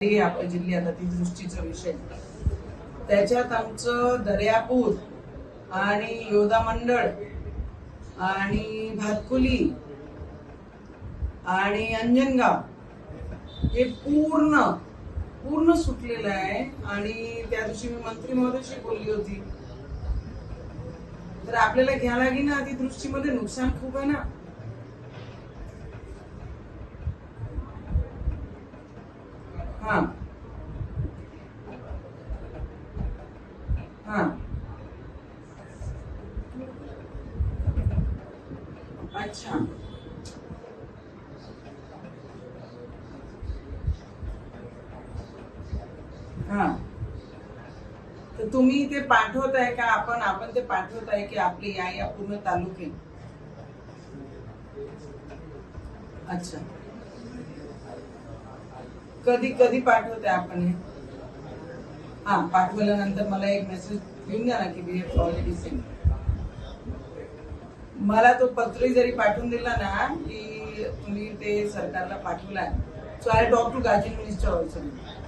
आपल्या जिल्ह्यात अतिवृष्टीचा विषय त्याच्यात आमचं दर्यापूर आणि योधा मंडळ आणि भातकुली आणि अंजनगाव हे पूर्ण पूर्ण सुटलेलं आहे. आणि त्या दिवशी मी मंत्री महोदयशी बोलली होती. तर आपल्याला घ्या लागे ना अतिवृष्टीमध्ये नुकसान खूप आहे ना. हा. हा. अच्छा. हा. तर तुम्ही ते पाठवत आहे का? आपण आपण ते पाठवत आहे की आपले या या पूर्ण तालुके. अच्छा. कधी कधी पाठवते आपण हे. हा पाठवल्यानंतर मला एक मेसेज घेऊन द्या ना की वी हॅव ऑलरेडी सेंड मला तो पत्र जरी पाठवून दिला ना की तुम्ही ते सरकारला पाठवलाय. So I talk to guardian minister also